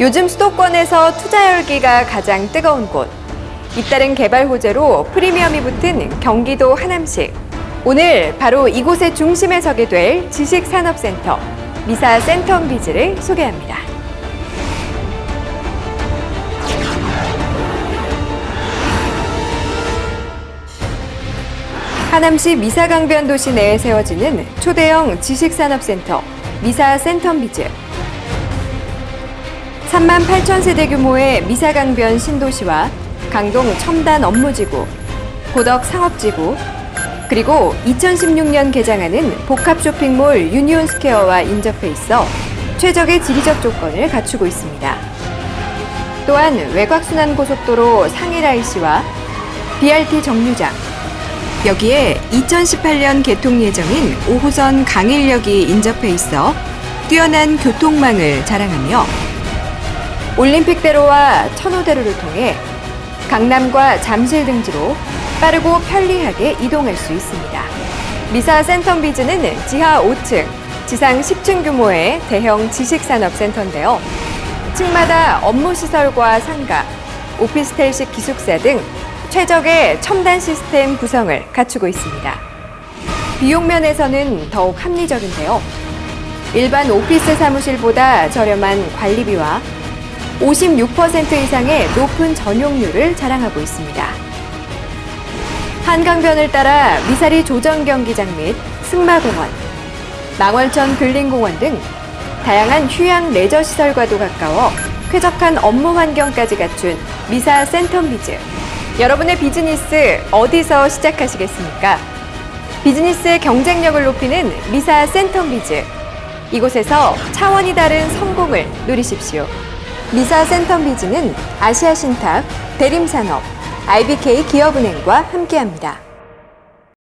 요즘 수도권에서 투자 열기가 가장 뜨거운 곳. 잇따른 개발 호재로 프리미엄이 붙은 경기도 하남시. 오늘 바로 이곳의 중심에 서게 될 지식산업센터 미사 센텀비즈를 소개합니다. 하남시 미사강변 도시 내에 세워지는 초대형 지식산업센터 미사 센텀비즈. 3만 8천 세대 규모의 미사강변 신도시와 강동 첨단 업무지구, 고덕 상업지구, 그리고 2016년 개장하는 복합 쇼핑몰 유니온 스퀘어와 인접해 있어 최적의 지리적 조건을 갖추고 있습니다. 또한 외곽순환 고속도로 상해라이시와 BRT 정류장, 여기에 2018년 개통 예정인 5호선 강일역이 인접해 있어 뛰어난 교통망을 자랑하며 올림픽대로와 천호대로를 통해 강남과 잠실 등지로 빠르고 편리하게 이동할 수 있습니다. 미사 센텀비즈는 지하 5층, 지상 10층 규모의 대형 지식산업센터인데요. 층마다 업무시설과 상가, 오피스텔식 기숙사 등 최적의 첨단 시스템 구성을 갖추고 있습니다. 비용 면에서는 더욱 합리적인데요. 일반 오피스 사무실보다 저렴한 관리비와 56% 이상의 높은 전용률을 자랑하고 있습니다. 한강변을 따라 미사리 조정 경기장 및 승마공원, 망월천 근린공원 등 다양한 휴양 레저 시설과도 가까워 쾌적한 업무 환경까지 갖춘 미사 센텀비즈. 여러분의 비즈니스 어디서 시작하시겠습니까? 비즈니스의 경쟁력을 높이는 미사 센텀비즈. 이곳에서 차원이 다른 성공을 누리십시오. 미사 센텀비즈는 아시아신탁, 대림산업, IBK 기업은행과 함께합니다.